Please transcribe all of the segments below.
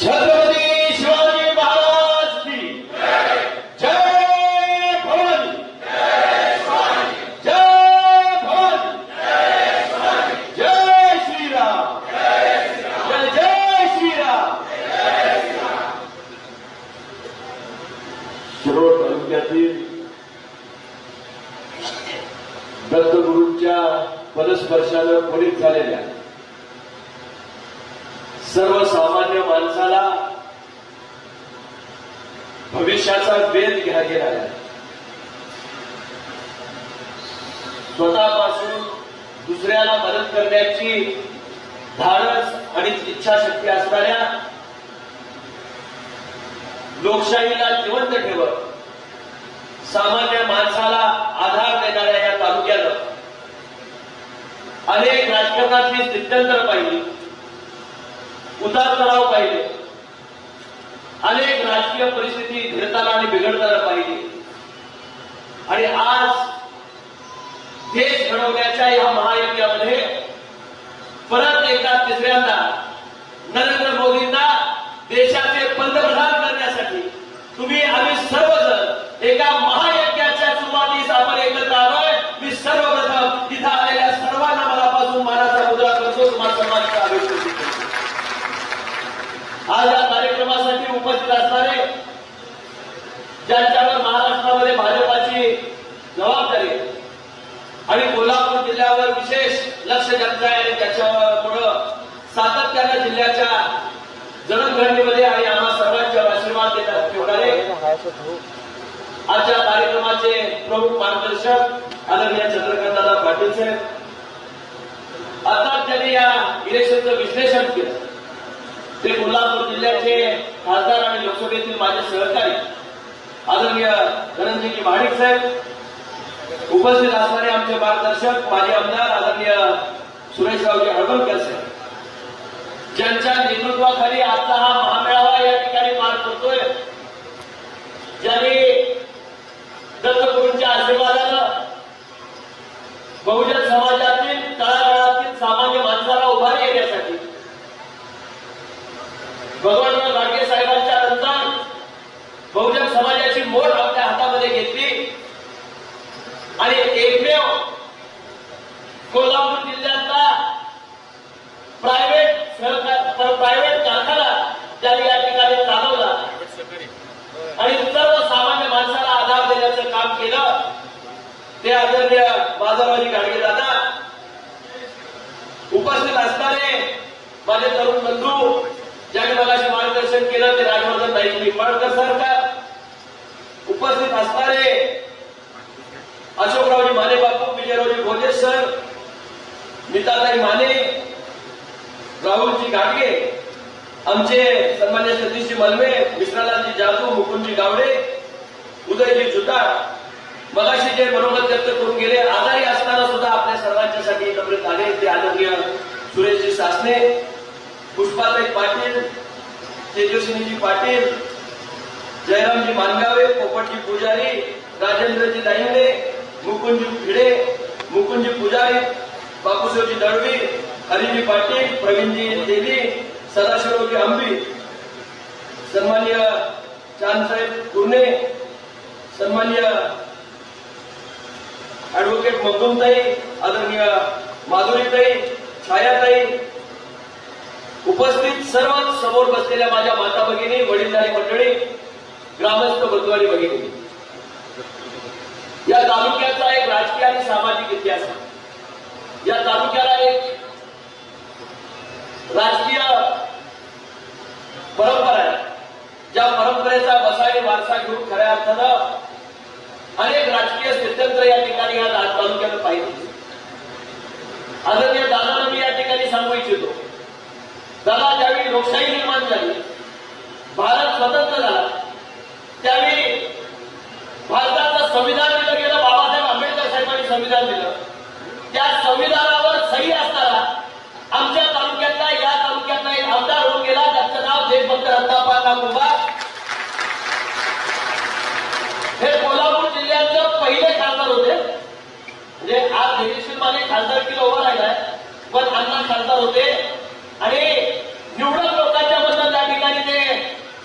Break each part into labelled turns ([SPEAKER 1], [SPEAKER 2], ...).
[SPEAKER 1] छत्रपती लोकशाहीला जिवंत ठेवत सामान्य माणसाला आधार देणाऱ्या या तालुक्यानं अनेक राजकारणातली स्थित्यंतर पाहिली उतार पाहिले अनेक राजकीय परिस्थिती घडताना आणि बिघडताना पाहिली. आणि आज देश घडवण्याच्या या महायज्ञामध्ये परत एकदा तिसऱ्यांदा नरेंद्र मोदींना देशाचे पंतप्रधान करण्यासाठी तुम्ही आम्ही सर्वजण एका महायज्ञाच्या सुरुवातीस आपण एकत्र आलोय मी सर्वप्रथम इथं आलेल्या सर्वांना मनापासून मानाचा मुद्रा करतो तुम्हाला सर्वांचा अभिषेक करतो आज या कार्यक्रमासाठी उपस्थित असणारे ज्यांच्यावर महाराष्ट्रामध्ये भाजपाची जबाबदारी आणि कोल्हापूर जिल्ह्यावर विशेष लक्ष द्यायचं आहे आणि त्याच्यामुळं सातत्यानं जिल्ह्याच्या जडणघडणीमध्ये आणि आम्हा सर्वांच्या आशीर्वाद देतात ठेवणारे आजच्या कार्यक्रमाचे प्रमुख मार्गदर्शक आदरणीय चंद्रकांतदादा पाटील साहेब. आता त्यांनी या इलेक्शनचं विश्लेषण केलं. ते कोल्हापूर जिल्ह्याचे खासदार आणि लोकसभेतील माझे सहकारी. आदरणीय धनंजयजी महाडिक साहेब उपस्थित असणारे आमचे मार्गदर्शक माजी आमदार आदरणीय सुरेशरावजी हळवणकर साहेब. ज्यांच्या नेतृत्वाखाली आजचा हा महामेळावा या ठिकाणी पार पडतोय ज्यांनी दत्तगुरूंच्या आशीर्वादानं बहुजन समाजातील तळागाळातील सामान्य माणसाला उभारी येण्यासाठी भगवान गाडगे साहेबांच्या नंतर बहुजन समाजाची मोठ आपल्या हातामध्ये घेतली आणि एकमेव कोल्हापूर जिल्ह्यातला प्रायव्हेट सहकार प्रायव्हेट कारखाना त्यांनी या ठिकाणी चालवला आणि सर्व सामान्य माणसाला आधार देण्याचं काम केलं ते आदरणीय बाजारवादी गाडगे दादा उपस्थित असणारे माझे तरुण बंधू ज्यांनी मला मार्गदर्शन केलं ते राजवर्धन नाईक निंबाळकर सरकार. उपस्थित असणारे अशोकरावजी माने बापू विजयरावजी भोजे सर नीताताई माने राहुलजी गाडगे आमचे सन्मान्य सतीशजी मलवे विश्वनाथजी जाधव मुकुंदजी गावडे उदयजी जुतार मगाशी जे मनोगत व्यक्त करून गेले आजारी असताना सुद्धा आपल्या सर्वांच्यासाठी एकत्रित आले ते आदरणीय सुरेशजी सासने पुष्पाताई पाटील तेजस्विनीजी पाटील जयरामजी मानगावे पोपटजी पुजारी राजेंद्रजी दाहिंदे मुकुंदजी भिडे मुकुंदजी पुजारी बापूसेवजी दळवी हरिजी पाटील प्रवीणजी देवी सदाशिवजी आंबी सन्मान्य चांदसाहेब कुर्णे सन्मान्य ऍडव्होकेट मगदुमताई आदरणीय माधुरीताई छायाताई उपस्थित सर्व समोर बसलेल्या माझ्या माता भगिनी वडीलधारी मंडळी ग्रामस्थ बंधुवारी भगिनी. या तालुक्याचा एक राजकीय आणि सामाजिक इतिहास आहे. या तालुक्याला एक राजकीय परंपरा आहे. ज्या परंपरेचा बसाई वारसा घेऊन खऱ्या अर्थानं अनेक राजकीय स्थित्यंत्र या ठिकाणी या तालुक्यात पाहिजे. आदरणीय दादाला मी या ठिकाणी सांगू इच्छितो. दादा ज्यावेळी लोकशाही निर्माण झाली भारत स्वतंत्र झाला त्यावेळी भारताचं संविधान दिलं गेलं बाबासाहेब आंबेडकर साहेबांनी संविधान दिलं. त्या संविधानावर सही असताना आमच्या तालुक्यातला या तालुक्यातला एक आमदार होऊन गेला त्याचं नाव देशभक्त रत्नाप्पा कुंभार हे कोल्हापूर जिल्ह्याचं पहिले खासदार होते म्हणजे आज धैर्यशील माने खासदार किलो उभा राहिलाय पण अण्णा खासदार होते. आणि निवडक लोकांच्या मधनं त्या ठिकाणी ते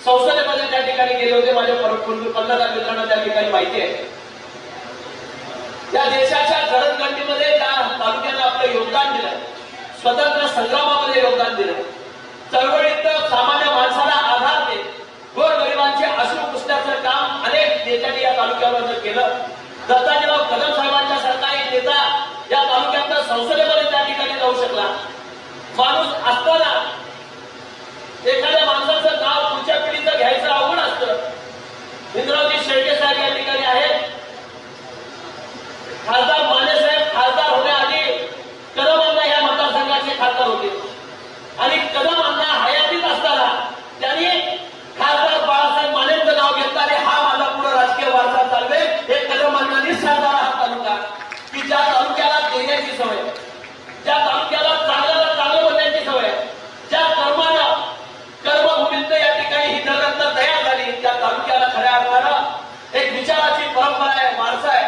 [SPEAKER 1] संसदेमध्ये त्या ठिकाणी गेले होते. माझ्या पल्लदा मित्रांना त्या ठिकाणी माहिती आहे. त्या देशाच्या घडणघडणीमध्ये त्या तालुक्यानं आपलं योगदान दिलं स्वतंत्र संग्रामामध्ये योगदान दिलं चळवळीत सामान्य माणसाला आधार देत गोरगरिबांचे अश्रू पुसण्याचं काम अनेक नेत्यांनी या तालुक्यावर केलं दत्ताजीराव कदम साहेबांच्या सरकार नेता या तालुक्यातनं संसदेपर्यंत त्या ठिकाणी जाऊ शकला. माणूस असताना एखाद्या माणसाचं नाव पुढच्या पिढीचं घ्यायचं अवघड असतं इंद्रावती शेळके साहेब या ठिकाणी आहेत खासदार माने साहेब खासदार होण्याआधी कदम अण्णा या मतदारसंघाचे खासदार होते आणि कदम अण्णा हयातीत असताना त्यांनी खासदार बाळासाहेब मानेंचं नाव घेतलं आणि हा माझा पुढे राजकीय वारसा चालवेल हे कदम अण्णांनी सांगणारा हा तालुका की ज्या तालुक्याला देण्याची सवय ज्या तालुक्याला चांगल्याला चांगलं बनण्याची सवय ज्या कर्मानं कर्मभूमीत या ठिकाणी ही नगरत्न तयार झाली त्या तालुक्याला खऱ्या अर्थानं एक विचाराची परंपरा आहे वारसा आहे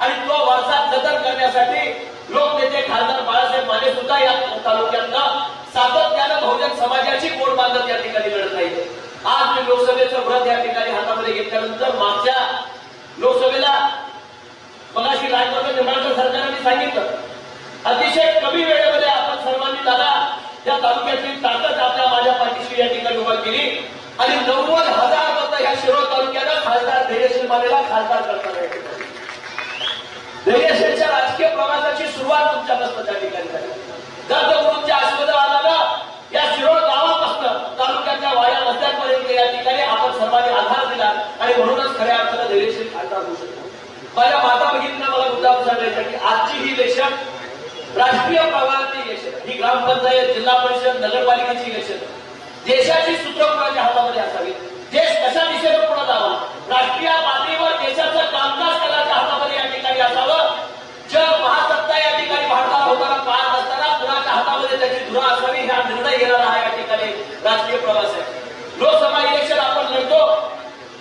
[SPEAKER 1] आणि तो वारसा जतन करण्यासाठी लोकनेते खासदार बाळासाहेब माने सुद्धा या तालुक्यातला सातत्यानं बहुजन समाजाची कोड बांधत या ठिकाणी लढत राहिले आज मी लोकसभेचं व्रत या ठिकाणी हातामध्ये घेतल्यानंतर मागच्या लोकसभेला मगाशी राजवर्धन निंबाळकर सरकारने सांगितलं. अतिशय कमी वेळेमध्ये आपण सर्वांनी दादा या तालुक्यातली ताकद आपल्या माझ्या पाठीशी या ठिकाणी उभा केली. आणि नव्वद हजार मतं या शिरोळ तालुक्याला खासदार धैर्यशील मानेला खासदार करताना धैर्यशीलच्या राजकीय प्रवासाची सुरुवात तुमच्यापासून त्या ठिकाणी झाली. दत्तगुरूंच्या आशीर्वादाला या शिरोळ गावापासून तालुक्याच्या वाड्या रस्त्यांपर्यंत या ठिकाणी आपण सर्वांनी आधार दिला आणि म्हणूनच खऱ्या अर्थानं धैर्यशील खासदार होऊ शकतो. माझ्या माता भगिनींना मला मुद्दा सांगायचा की आजची ही इलेक्शन राष्ट्रीय प्रवाहातली इलेक्शन ही ग्रामपंचायत जिल्हा परिषद नगरपालिकेची इलेक्शन देशाची सूत्र कोणाच्या हातामध्ये असावी. देश कशा दिशेने पुढे जावा? राजकीय प्रवास आहे. लोकसभा इलेक्शन आपण लढतो.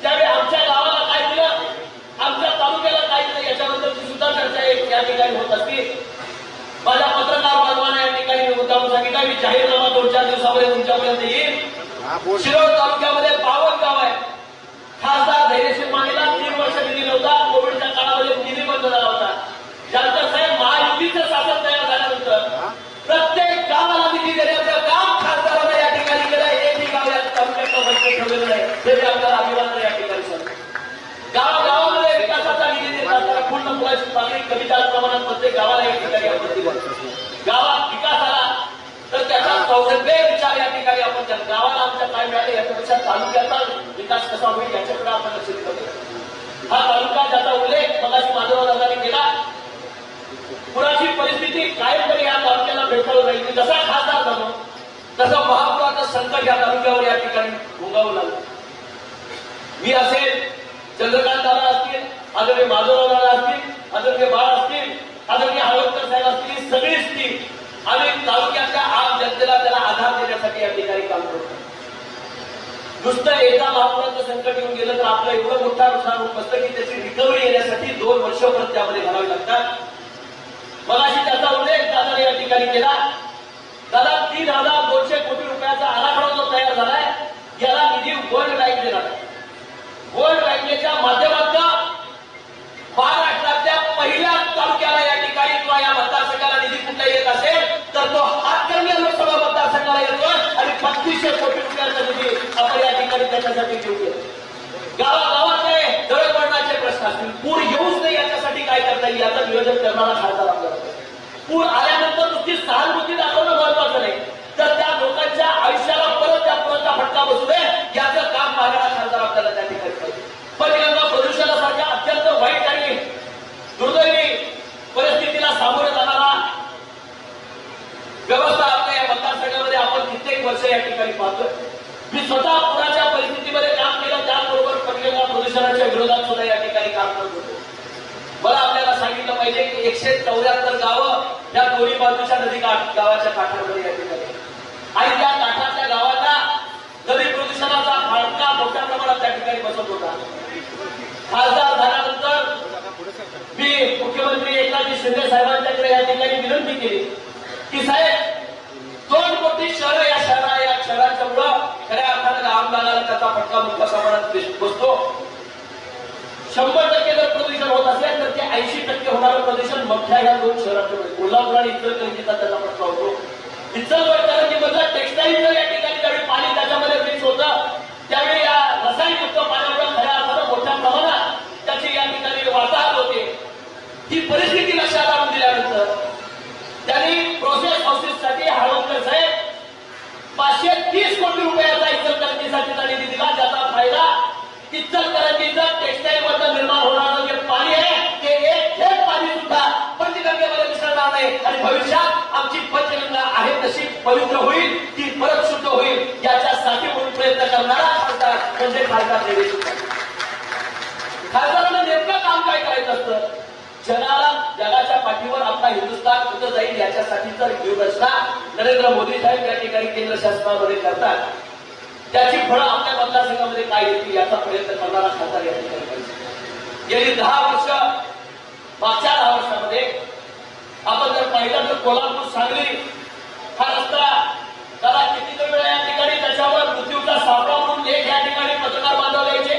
[SPEAKER 1] त्यावेळी आमच्या गावाला काय दिलं आमच्या तालुक्याला काय दिलं याच्याबद्दलची सुद्धा चर्चा एक या ठिकाणी होत असते माझ्या पत्रकार बांधवांना या ठिकाणी मी मुद्दाम सांगितलं मी जाहीरनामा दोन चार दिवसामध्ये तुमच्यापर्यंत येईल. शिरोळ तालुक्यामध्ये बावन गाव आहे. खासदार धैर्यशील मानेला तीन वर्ष निधी नव्हता. कोविडच्या काळामध्ये निधी बंद झाला. होता ज्यांचं साहेब महायुतीचं शासन तयार झाल्यानंतर प्रत्येक वंचित आहे. नाही मी आपल्याला अभिवादन या ठिकाणी सर. गावागावामध्ये विकासाचा निधी देत असताना पूर्ण मुलाची मागणी कमी जास्त प्रमाणात प्रत्येक गावाला या ठिकाणी आपण दिली. गावात विकास आला तर त्याचा सौरभ्य विचार या ठिकाणी आपण त्या गावाला आमच्या काय मिळाले याच्यापेक्षा तालुक्याचा विकास कसा होईल याच्याकडे आपण लक्ष दिलं हा तालुका ज्याचा उल्लेख मगाशी माधवराव दादाने केला पुराची परिस्थिती कायमपणे या तालुक्याला भेटवलं जाईल जसा खासदार झालो तसं महापुराचं संकट या तालुक्यावर या ठिकाणी भोगावं लागलं. मी असेल चंद्रकांत दादा असतील आदरणीय माधवराव दादा असतील आदरणीय बाळ असतील आदरणीय हळवकर साहेब असतील सगळी असतील आणि तालुक्यातल्या आम जनतेला त्याला आधार देण्यासाठी या ठिकाणी काम करतो. नुसतं एकदा महापुराचं संकट येऊन गेलं तर आपलं एवढं मोठा नुकसान होत असतं की त्याची रिकव्हरी येण्यासाठी दोन वर्ष परत त्यामध्ये घालावी लागतात. मगाशी त्याचा उल्लेख दादाने या ठिकाणी केला दादा तीन हजार दोनशे कोटी रुपयाचा आराखडा जो तयार झालाय याला निधी देणार. आहे. वर्ल्ड बँकेच्या माध्यमातून महाराष्ट्रातल्या पहिल्या तालुक्याला या ठिकाणी किंवा या मतदारसंघाला निधी कुठला येत असेल तर तो हातकर्मी लोकसभा मतदारसंघाला येतो आणि पस्तीसशे कोटी रुपयांचा निधी आपण या ठिकाणी त्याच्यासाठी घेऊ गेलो गावागावातले दळणवळणाचे प्रश्न असतील. पूर येऊच नाही याच्यासाठी काय करता येईल? याचं नियोजन करणारा खासदार आपल्याला पूर आल्यानंतर नुसती सहानुभूती दाखवणं महत्वाचं नाही. तर त्या लोकांच्या आयुष्याला परत त्या पुराचा फटका बसू दे याचं आपल्याला त्या ठिकाणी पाहिजे पहिल्यांदा प्रदूषणासारख्या अत्यंत वाईट आणि दुर्दैवी परिस्थितीला सामोरे जाणारा व्यवस्था आपल्या या मतदारसंघामध्ये आपण कित्येक वर्ष या ठिकाणी पाहतोय. मी स्वतः पुराच्या परिस्थितीमध्ये काम केलं त्याचबरोबर पडलेल्या प्रदूषणाच्या विरोधात सुद्धा या ठिकाणी काम करत होतो. मला आपल्याला सांगितलं पाहिजे की एकशे चौऱ्याहत्तर गावं या दोन्ही बाजूच्या नदी गावाच्या काठामध्ये या ठिकाणी आणि त्या काठा गावाला नदी प्रदूषणाचा फटका मोठ्या प्रमाणात त्या ठिकाणी बसत होता. खासदार झाल्यानंतर मी मुख्यमंत्री एकनाथजी शिंदे साहेबांच्याकडे या ठिकाणी विनंती केली की साहेब दोन कोटी शहर या शहरा या शहराच्या मुळे खऱ्या अर्थानं आमदाराला त्याचा फटका मोठ्या प्रमाणात बसतो. शंभर टक्के जर प्रदूषण होत असेल तर ते ऐंशी टक्के होणारं प्रदूषण मोठ्या या दोन शहरांच्या कोल्हापूर आणि इचलकरंजीचा त्याचा फटका होतो. इतर मधलं टेक्स्टाईलचं या ठिकाणी ज्यावेळी पाणी त्याच्यामध्ये मिक्स होतं त्यावेळी या रसायनयुक्त पाण्यामुळे खऱ्या अर्थानं मोठ्या प्रमाणात त्याची या ठिकाणी वाताहत होते ही परिस्थिती लक्षात आणून दिल्यानंतर त्यांनी प्रोसेस हाऊसेससाठी हळवकर साहेब पाचशे तीस कोटी रुपयाचा इचलकरंजीसाठी त्यांनी निधी दिला. ज्याचा फायदा इचलकरंजीचा टेक्स्टाईल वर निर्माण होणारं जे पाणी आहे ते एक थेट पाणी सुद्धा पंचगंगेमध्ये मिसळणार नाही. आणि भविष्यात आमची पंचगंगा आहे तशी पवित्र होईल ती परत शुद्ध होईल याच्यासाठी म्हणून प्रयत्न करणारा खासदार म्हणजे खासदार खासदारांना नेमकं काम काय करायचं असतं? जगाला जगाच्या पाठीवर आपला हिंदुस्थान कुठं जाईल याच्यासाठी तर व्यूहरचना नरेंद्र मोदी साहेब या ठिकाणी केंद्र शासनामध्ये करतात. त्याची फळं आपल्या मतदारसंघामध्ये काय येतील याचा प्रयत्न करणारा खासदार या ठिकाणी पाहिजे गेली दहा वर्ष मागच्या दहा वर्षामध्ये आपण जर पाहिलं तर कोल्हापूर सांगली हा रस्ता त्याला किती वेळा या ठिकाणी त्याच्यावर मृत्यूचा सापळा म्हणून एक या ठिकाणी पत्रकार बांधवले यायचे.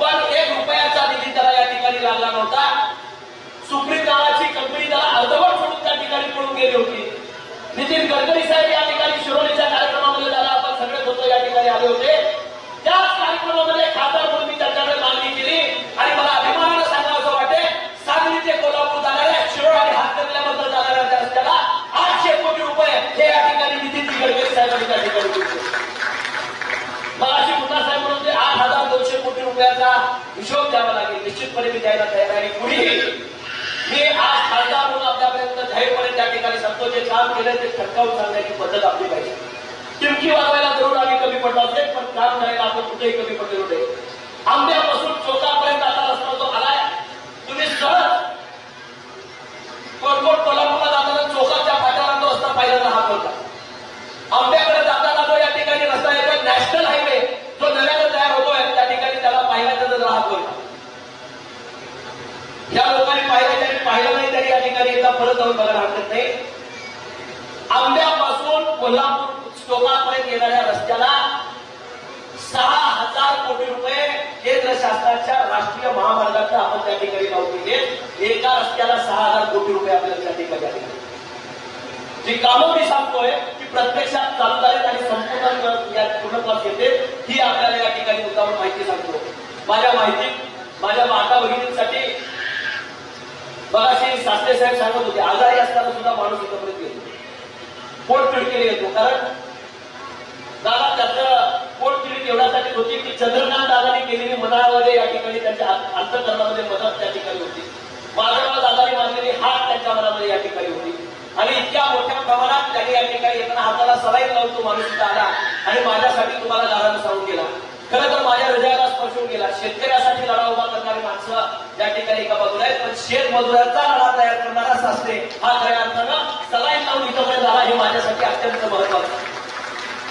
[SPEAKER 1] पण एक रुपयाचा निधी त्याला या ठिकाणी लागला नव्हता सुप्रीम नावाची कंपनी त्याला अर्धवट सोडून त्या ठिकाणी पळून गेली होती नितीन गडकरी साहेब या ठिकाणी शिरोलीच्या कार्यक्रमामध्ये त्याला आपण सगळेच होतो या ठिकाणी आले होते. त्याच कार्यक्रमामध्ये खासदार म्हणून मी त्यांच्याकडे मागणी केली. आणि मला अभिमानानं सांगावं असं वाटे सांगली ते कोल्हापूर जाणाऱ्या शिरोळ आणि हातकर्ल्याबद्दल जाणाऱ्या त्या रस्त्याला आठशे कोटी रुपये हे या ठिकाणी नितीन गडकरी साहेबांनी त्या ठिकाणी मला अशी पुन्हा साहेब म्हणून ते आठ हजार दोनशे कोटी रुपयाचा हिशोब द्यावा लागेल. निश्चितपणे मी द्यायला तयार आहे. आणि हे आज खासदार म्हणून आपल्यापर्यंत जाहीरपणे त्या ठिकाणी सांगतो जे काम केलं ते खटकावून सांगण्याची पद्धत आपली पाहिजे. टिमकी वाजवायला जरूर आम्ही कमी पडलो असेल पण काम करायला आपण कुठेही कमी पडलेलो नाही. आंब्यापासून चोकापर्यंत आता रस्ता जो आलाय तुम्ही सहज कोलकोट कोल्हापूरला जाताना चोकाच्या फाट्यावर तो रस्ता पाहिला हा होता आंब्याकडे जाताना जो या ठिकाणी रस्ता येतो नॅशनल हायवे जो नव्यानं तयार होतोय त्या ठिकाणी त्याला पाहिला तर राहत होईल या लोकांनी पाहिलं त्यांनी पाहिलं नाही तरी या ठिकाणी परत जाऊन बघायला हरकत नाही. आंब्यापासून कोल्हापूर स्टोकापर्यंत येणाऱ्या रस्त्याला सहा हजार कोटी रुपये केंद्र शासनाच्या राष्ट्रीय महामार्गाचं आपण त्या ठिकाणी लावून दिले. एका रस्त्याला सहा हजार कोटी रुपये आपल्याला त्या ठिकाणी जी कामं मी सांगतोय ती प्रत्यक्षात चालू झालीत आणि संपूर्ण या पूर्णत्वास येते ही आपल्याला या ठिकाणी मुद्दामून माहिती सांगतो. माझ्या माहिती माझ्या माता भगिनींसाठी बघाशी सासरे साहेब सांगत होते आजारी असताना सुद्धा माणूस एकत्रित येतो. पोट पिडकेले येतो. कारण दादा त्याचं पोट पिडीत एवढ्यासाठी होती की चंद्रकांत दादाने केलेली मनामध्ये या ठिकाणी त्यांच्या अंतकरणामध्ये मदत त्या ठिकाणी होती. माधवराव दादाने मानलेली हात त्यांच्या मनामध्ये या ठिकाणी होती. आणि इतक्या मोठ्या प्रमाणात त्यांनी या ठिकाणी येताना हाताला सलाईन लावून तो माणूस इथं आला आणि माझ्यासाठी तुम्हाला दादानं सांगून गेला. खरं तर माझ्या हृदयाला स्पर्शून गेला. शेतकऱ्यासाठी लढा उभा करणारी माणसं त्या ठिकाणी एका बाजूला आहेत शेत मजुराचा लढा तयार करणारा सासरे हा खऱ्या अर्थानं सलाईन लावून इथं झाला हे माझ्यासाठी अत्यंत महत्वाचं आहे.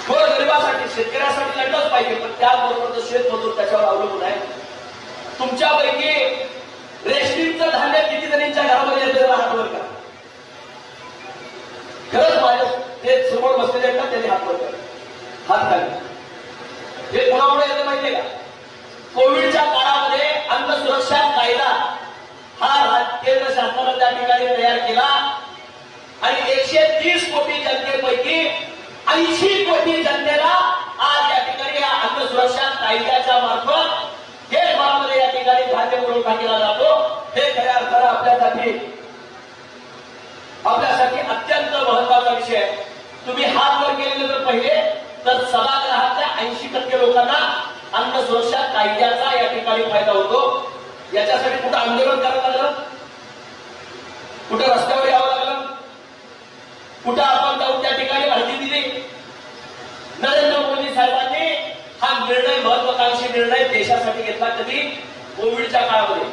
[SPEAKER 1] गोर गरिबासाठी शेतकऱ्यासाठी लढलंच पाहिजे पण त्याबरोबर तो शेत मजूर त्याच्यावर अवलंबून आहे. तुमच्यापैकी रेशनिंगचं धान्य किती जणींच्या घरामध्ये येते हातवर का? खरंच माझ्या ते समोर बसलेले आहेत ना त्यांनी हातवर करा हात खाली. हे कुणामुळे येतं माहितीये का? कोविडच्या काळामध्ये अन्न सुरक्षा कायदा हा रा- केंद्र शासनानं त्या ठिकाणी तयार केला. आणि एकशे तीस कोटी जनतेपैकी ऐंशी कोटी जनतेला आज या ठिकाणी या अन्न सुरक्षा कायद्याच्या मार्फत देशभरामध्ये या ठिकाणी खाद्य पुरवठा केला जातो. हे खऱ्या अर्थानं आपल्यासाठी आपल्यासाठी अत्यंत महत्त्वाचा विषय तुम्ही हात वर केलेले जर पहिले तर सभागृहातल्या ऐंशी टक्के लोकांना अन्न सुरक्षा कायद्याचा या ठिकाणी फायदा होतो. याच्यासाठी कुठं आंदोलन करावं लागलं? कुठं रस्त्यावर यावं लागलं? कुठं आपण जाऊन त्या ठिकाणी माहिती दिली? नरेंद्र मोदी साहेबांनी हा निर्णय महत्वाकांक्षी निर्णय देशासाठी घेतला कधी? कोविडच्या काळामध्ये.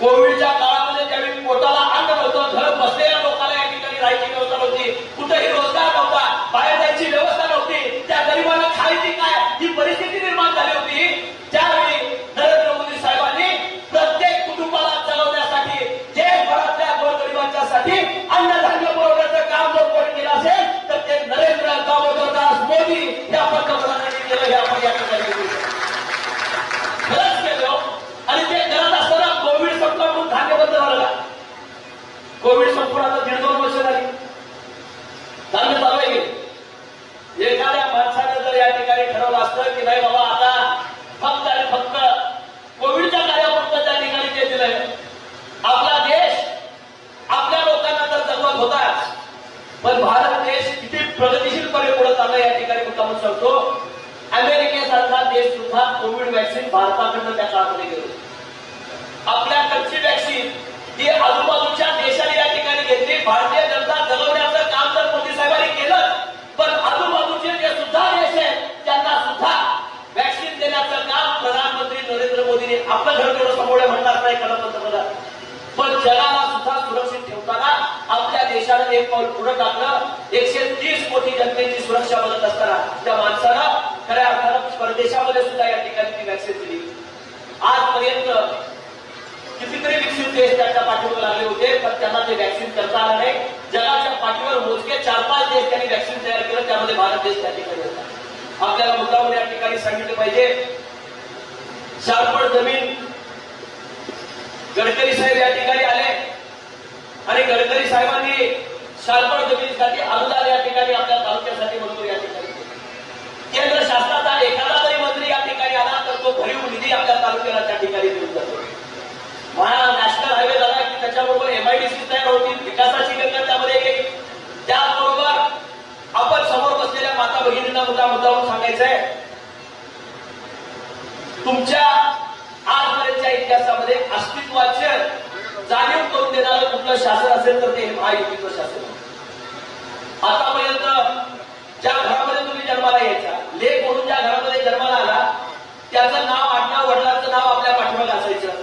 [SPEAKER 1] कोविडच्या काळामध्ये त्यावेळी पोटाला अन्न नव्हतं घर बसलेल्या लोकांना या ठिकाणी राहायची व्यवस्था नव्हती कुठेही रोजगार नव्हता बाहेर जायची व्यवस्था नव्हती त्या गरिबांना खायची काय ही परिस्थिती निर्माण झाली होती त्यावेळी नरेंद्र मोदी साहेबांनी प्रत्येक कुटुंबाला चालवण्यासाठी देशभरातल्या गोरगरिबांच्यासाठी अन्नधान्य पुरवण्याचं काम जर कोणी केलं असेल तर ते नरेंद्र दामोदरदास मोदी या पंतप्रधानांनी केलं हे आपण या ठिकाणी बघू शकतो. खरंच केलं ठरवलं असतं की नाही बाबा आता फक्त आणि फक्त कोविडच्या कार्यापुरतं त्या ठिकाणी ते दिलंय आपला देश आपल्या लोकांना तर जगवत होताच पण भारत देश किती प्रगतिशीलपणे पुढे चालला या ठिकाणी मुद्दामून सांगतो अमेरिकेसारखा देश सुद्धा कोविड व्हॅक्सिन भारताकडनं त्या काळामध्ये गेलो आपल्याकडची वॅक्सिन ही आजूबाजूच्या देशाने या ठिकाणी घेतली भारतीय जनता जगवण्याचं काम तर मोदी साहेबांनी केलं पण आजूबाजूचे जे सुद्धा देश आहेत त्यांना सुद्धा वॅक्सिन देण्याचं काम प्रधानमंत्री नरेंद्र मोदींनी आपलं घर तेवढं समोर म्हणणार नाही खरं पंतप्रधान पण जगाला सुद्धा सुरक्षित ठेवताना आपल्या देशानं एक पाऊल पुढे टाकलं. एकशे तीस कोटी जनतेची सुरक्षा बघत असताना त्या माणसानं खऱ्या अर्थानं परदेशामध्ये सुद्धा या ठिकाणी ती वॅक्सिन दिली. आजपर्यंत कितीतरी विकसित देश त्यांच्या पाठीवर लागले होते पण त्यांना ते वॅक्सिन करता आलं नाही. जगाच्या पाठीवर मोजके चार पाच देश त्यांनी वॅक्सिन तयार केलं. त्यामध्ये भारत देश त्या ठिकाणी होता. आपल्याला मुद्दामून या ठिकाणी सांगितलं पाहिजे. शारपड जमीन गडकरी साहेब या ठिकाणी आले. आणि गडकरी साहेबांनी शारपड जमिनीसाठी अनुदान या ठिकाणी आपल्या तालुक्यासाठी मंजूर या ठिकाणी केलं. केंद्र शासनाचा एखादा जरी मंत्री या ठिकाणी आला तर तो भरीव निधी आपल्या तालुक्याला त्या ठिकाणी देऊन जातो महा नॅशनल हायवे झाला की त्याच्याबरोबर एमआयडीसी तयार होतील विकासाची गंगा त्यामध्ये येईल त्याचबरोबर आपण समोर बसलेल्या माता भगिनींना मुद्दा मुद्दावून सांगायचं आहे तुमच्या आजपर्यंतच्या इतिहासामध्ये अस्तित्वाचे जाणीव करून देणारं कुठलं शासन असेल तर ते महायुतीचं शासन आहे. आतापर्यंत ज्या घरामध्ये तुम्ही जन्माला यायचा लेख म्हणून ज्या घरामध्ये जन्माला आला त्याचं नाव आडनाव वडिलांचं नाव आपल्या पाठीमागे असायचं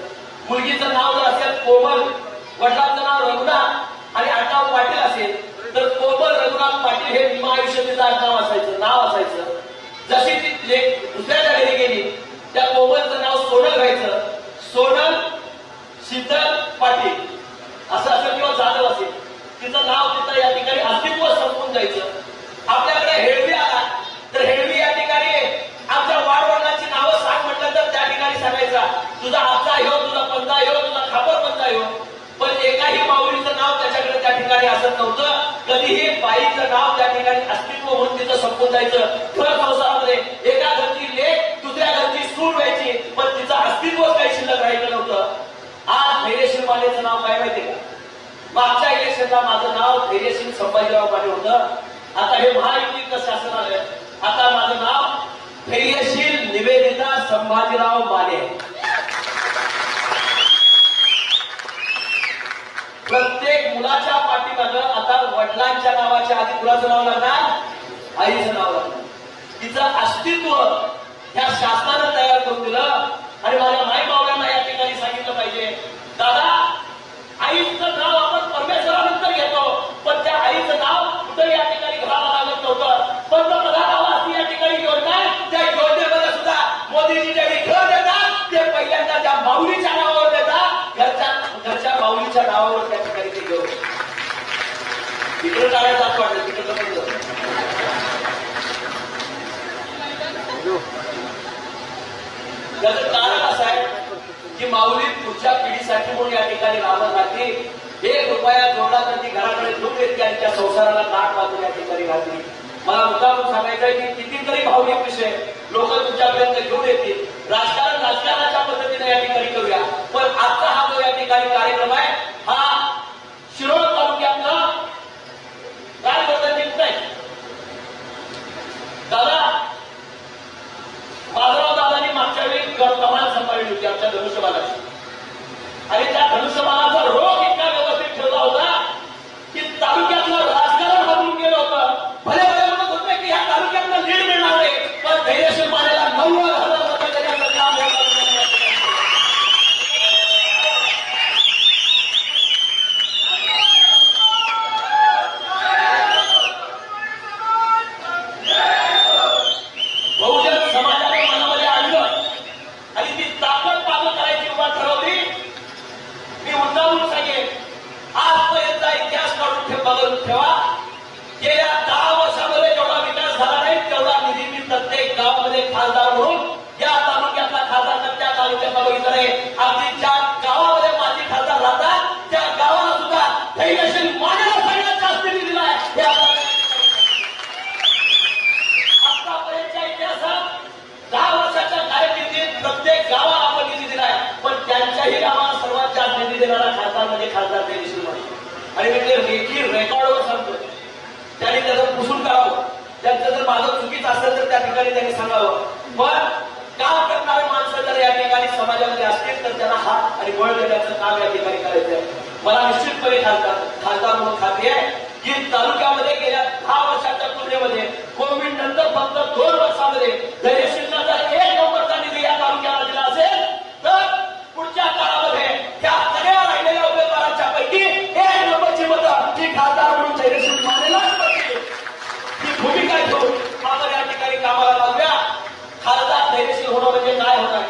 [SPEAKER 1] मुलगीचं नाव जर असेल कोमल वडिलांचं नाव रघुनाथ आणि आडनाव पाटील असेल तर कोमल रघुनाथ पाटील हे विमा आयुष्य तिचं आडनाव असायचं नाव असायचं. जशी ती लेख दुसऱ्याच्या घरी गेली त्या कोमलचं नाव सोनल व्हायचं. सोनल शीतल पाटील असं असेल किंवा जाधव असेल. तिचं नाव तिचं या ठिकाणी अस्तित्व संपून जायचं. आपल्याकडे हेळवी आला तर हेळवी या ठिकाणी आमच्या वाडवडिलांची नावं सांग म्हटलं तर सांगायचा तुझा आजचा हो तुझा पंजा हो तुझा खापर पंजा हो. पण एकाही माऊलीचं नाव त्याच्याकडे त्या ठिकाणी असत नव्हतं. कधीही बाईचं नाव त्या ठिकाणी अस्तित्व म्हणून तिथं संपून जायचं. खरं संसारामध्ये एका घरची लेख दुसऱ्या घरची सूट व्हायची पण तिचं अस्तित्व काही शिल्लक राहिलं नव्हतं. आज धैर्यशील मानेचं नाव काय माहितीये का? मागच्या इलेक्शनला माझं नाव धैर्यशील संभाजीराव माने होतं. आता हे महायुतीचं शासन आलं आता माझं नाव धैर्यशील निवेदिता संभाजीराव माने प्रत्येक मुलाच्या पाठीमागं आता वडिलांच्या नावाच्या आधी मुलाचं नाव लागणार? आईचं नाव लागणार. तिचं अस्तित्व ह्या शासनानं तयार करून दिलं. आणि माझ्या माई मावळ्यांना या ठिकाणी सांगितलं पाहिजे दादा आईचं नाव घरच्या नावावर त्या ठिकाणी ते घेऊन तिकडे टाळायचं असं वाटलं तिकडं पण जाऊ. त्याचं कारण असं आहे की माऊली पुढच्या पिढीसाठी म्हणून या ठिकाणी राहत राहते. एक रुपया जोडला तर ती घराकडे घेऊन येते आणि त्या संसाराला ताट वाजून या ठिकाणी राहते. मला मुद्दाम सांगायचं आहे की कितीतरी भावनिक विषय लोक तुमच्यापर्यंत घेऊन येतील. राजकारण राजकारणाच्या पद्धतीने या ठिकाणी करूया. पण आजचा हा जो या ठिकाणी कार्यक्रम आहे हा शिरोळ तालुक्यातला काय करता येत नाही दादा बाजाराव दादांनी मागच्या वेळी कर कमाल सांभाळली होती आमच्या धनुष्यबाणाची आणि त्या देणारा खासदार म्हणजे खासदार तेजस्वी माने आणि मी ते लेखी रेकॉर्डवर सांगतो त्यांनी त्याचं पुसून काढावं. त्यांचं जर माझं चुकीचं असेल तर त्या ठिकाणी त्यांनी सांगावं. पण काम करणारे माणसं जर या ठिकाणी समाजामध्ये असतील तर त्यांना हात आणि बळ देण्याचं काम या ठिकाणी करायचं आहे मला निश्चितपणे खासदार खासदार म्हणून खात्री आहे की तालुक्यामध्ये गेल्या दहा वर्षाच्या तुलनेमध्ये कोविड नंतर फक्त दोन वर्षामध्ये धैर्यशीलता एक होणं म्हणजे काय होणार?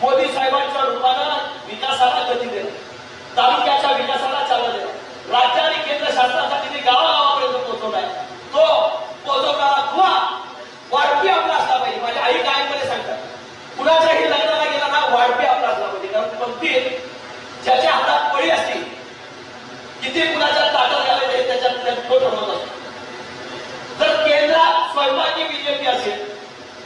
[SPEAKER 1] मोदी साहेबांच्या रूपानं विकासाला गती देणं तालुक्याच्या विकासाला चालना देणं राज्य आणि केंद्र शासनाचा निधी गावागावापर्यंत पोहोचवणार तो पोहोचवणारा कुवा वाढपी आपला असला पाहिजे माझी आई कायमपणे सांगतात कुणाच्याही लग्नाला गेला ना वाढपी आपला असला पाहिजे कारण पंक्तीत ज्याच्या हातात पळी असते किती कुणाच्या ताटात घालायचं त्याच्यात त्यात तो ठरवत असतो. जर केंद्रात स्वयंपाकी बीजेपी असेल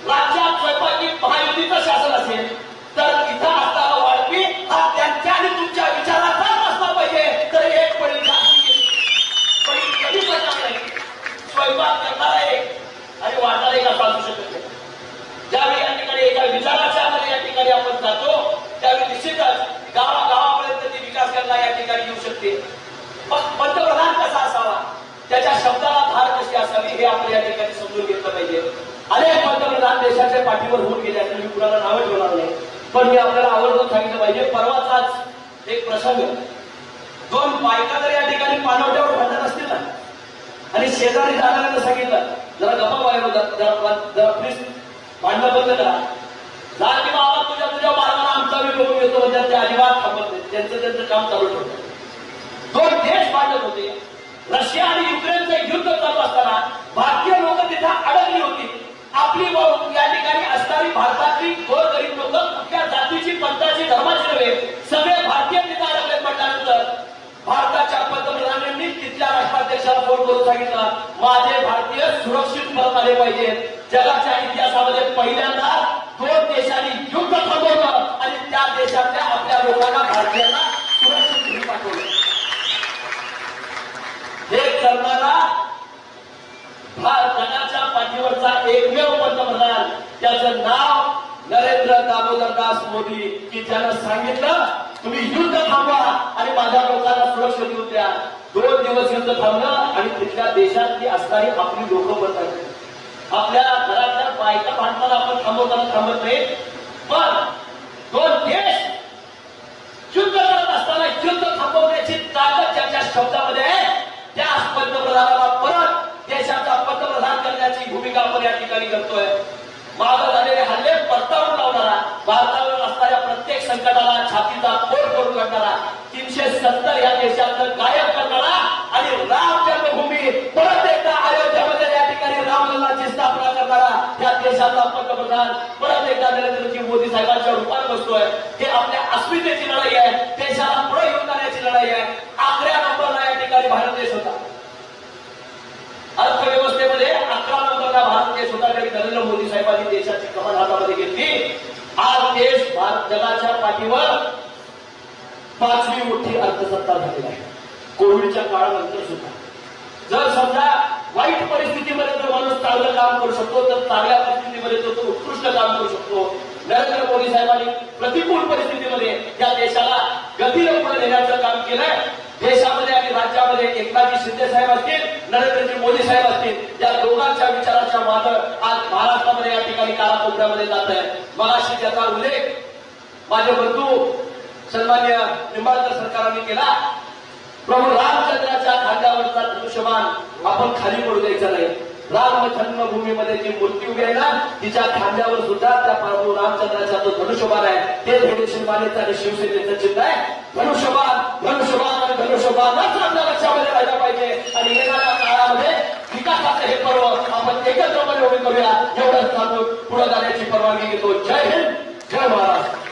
[SPEAKER 1] राज्यात स्वयंपाकी महायुतीचं शासन असेल तर इथं असताना वाढपी हा त्यांच्या आणि तुमच्या विचाराचा असला पाहिजे. तर एक पडी कधी पडणार नाही. स्वयंपाक करणारा एक आणि वाढणारा एक असा असू शकत नाही. ज्यावेळी या ठिकाणी एका विचाराच्या आधारे या ठिकाणी आपण जातो त्यावेळी निश्चितच गावागावापर्यंत ती विकास करणार या ठिकाणी येऊ शकते. पण पंतप्रधान कसा असावा? त्याच्या शब्दाला धार कशी असावी हे आपण या ठिकाणी समजून घेतलं पाहिजे. अनेक पंतप्रधान देशाच्या पाठीवर होऊन गेले असं मी कुणाला नावं ठेवणार नाही. पण मी आपल्याला आवर्जून सांगितलं पाहिजे परवाचाच एक प्रसंग. दोन बायका जर या ठिकाणी पानवट्यावर भांडत असतील ना आणि शेजारी जाणाऱ्यांना सांगितलं जरा गप्पा बाहेर जरा जरा प्लीज भांडणं बंद करा. जा की बाबा तुझ्या तुझ्या मार्गाने आमचा मी बघून येतो म्हणजे ते अजिबात थांबत नाही. त्यांचं त्यांचं काम चालू ठेवतं दोन देश भांडत होते. रशिया आणि युक्रेनचं युद्ध चालू असताना भारतीय लोक तिथे अडकली होती. आपली या ठिकाणी असणारी भारतातली गोरगरीब लोक कुठल्या जातीची पंथाची धर्माची नव्हे सगळे भारतीय नेता अडकले म्हटल्यानंतर भारताच्या पंतप्रधानांनी तिथल्या राष्ट्राध्यक्षाला फोन करून सांगितलं माझे भारतीय सुरक्षित परत आले पाहिजेत. जगाच्या इतिहासामध्ये पहिल्यांदा दोन देशांनी युद्ध थांबवलं आणि त्या देशातल्या आपल्या लोकांना भारतीयांना सुरक्षित घरी पाठवलं हे करणारा हा जगाच्या पाठीवरचा एकमेव पंतप्रधान त्याचं नाव नरेंद्र दामोदरदास मोदी की ज्यानं सांगितलं तुम्ही युद्ध थांबवा आणि माझ्या लोकांना सुरक्षा देऊ द्या. दोन दिवस युद्ध थांबलं आणि तिथल्या देशातली असणारी आपली लोक बदल आपल्या घरातल्या बायका भांडताना आपण थांबवताना थांबत नाही. पण दोन देश युद्ध करत असताना युद्ध थांबवण्याची ताकद ज्याच्या शब्दामध्ये आहे त्या पंतप्रधानाला करण्याची भूमिका आपण या ठिकाणी करतोय. मागे झालेले हल्ले परतावून लावणारा भारतावर असणाऱ्या प्रत्येक संकटाला छातीचा फोड करून काढणारा तीनशे सत्तर या देशातलं गायब करणारा आणि राम जन्मभूमी परत एकदा अयोध्यामध्ये या ठिकाणी रामलल्लाची स्थापना करणारा या देशाचा पंतप्रधान परत एकदा नरेंद्रजी मोदी साहेबांच्या रूपात बसतोय. हे आपल्या अस्मितेची लढाई आहे. देशाला पुढे घेऊन जाण्याची लढाई आहे. अकरा नंबरला या ठिकाणी भारत देश होता. देश नरेंद्र मोदी साहेबांनी देशाची कमान हातामध्ये घेतली. आज देश भारत जगाच्या पाठीवर पाचवी मोठी अर्थसत्ता झालेली आहे. कोविडच्या काळानंतर सुद्धा. जर समजा वाईट परिस्थितीमध्ये जर माणूस चांगलं काम करू शकतो तर चांगल्या परिस्थितीमध्ये तो उत्कृष्ट काम करू शकतो. नरेंद्र मोदी साहेबांनी प्रतिकूल परिस्थितीमध्ये या देशाला गतीने पुढे नेण्याचं काम केलंय. देशामध्ये आणि राज्यामध्ये एकनाथजी शिंदे साहेब असतील नरेंद्रजी मोदी साहेब असतील या दोघांच्या विचाराच्या मात्र आज महाराष्ट्रामध्ये या ठिकाणी काळाकोपऱ्यामध्ये जात आहे मगाशी त्याचा उल्लेख माझे बंधू सन्मान्य निंबाळकर सरकारांनी केला. प्रभू रामचंद्राच्या खांद्यावरचा दृश्यमान आपण खाली पडू द्यायचा नाही. राम जन्मभूमीमध्ये जी मूर्ती उभी आहे ना तिच्या खांद्यावर सुद्धा त्या प्रभू रामचंद्राचा जो धनुष्यबाण आहे ते धनुष्यबाणेचा आणि शिवसेनेचं चिन्ह आहे. धनुष्यबाण धनुष्यबाण आणि धनुष्यबाणच आपल्या लक्षामध्ये राहिला पाहिजे. आणि येणाऱ्या काळामध्ये विकासाचं हे पर्व आपण एकत्रपणे उभे करूया. एवढंच सांगून पुढे जाण्याची परवानगी घेतो. जय हिंद जय महाराष्ट्र.